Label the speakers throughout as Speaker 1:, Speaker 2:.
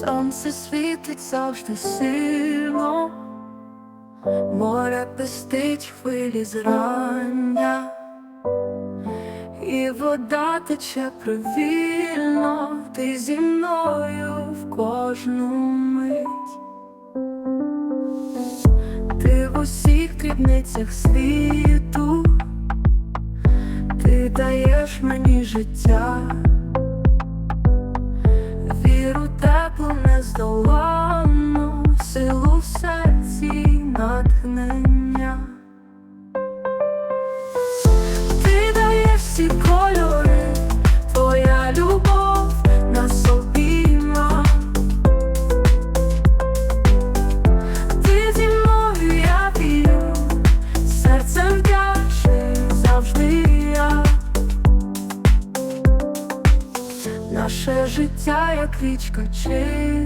Speaker 1: Сонце світить завжди сильно, море пестить хвилі зрання, і вода тече привільно, ти зі мною в кожну мить. Ти в усіх дрібницях світу, ти даєш мені життя, серці натхнення. Ти даєш всі кольори, твоя любов нас обійма. Ти зі мною я вдячний завжди. Наше життя як річка чиста,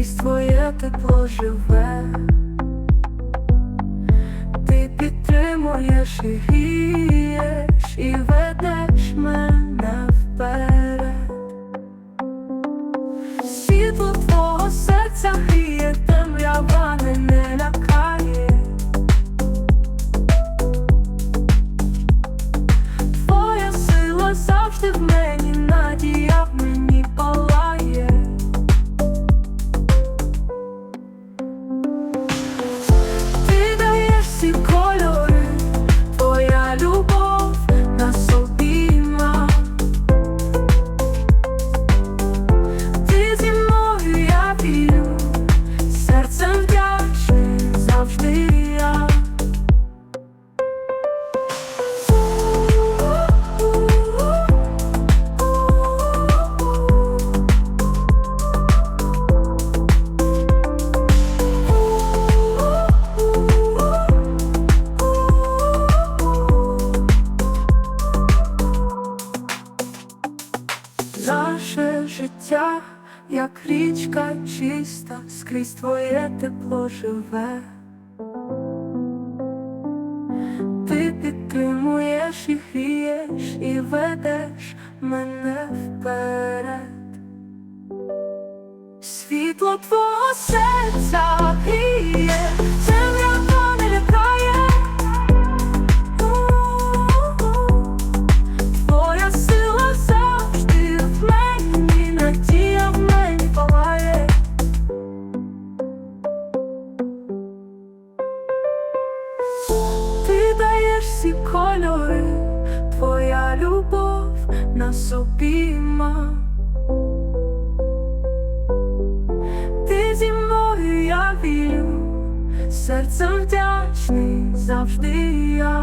Speaker 1: скрізь твоє тепло живе. Ти підтримуєш і грієш, і ведеш життя, як річка чиста, скрізь твоє тепло живе. Ти підтримуєш і грієш, і ведеш мене вперед. Світло твого серця серцем вдячний завжди я.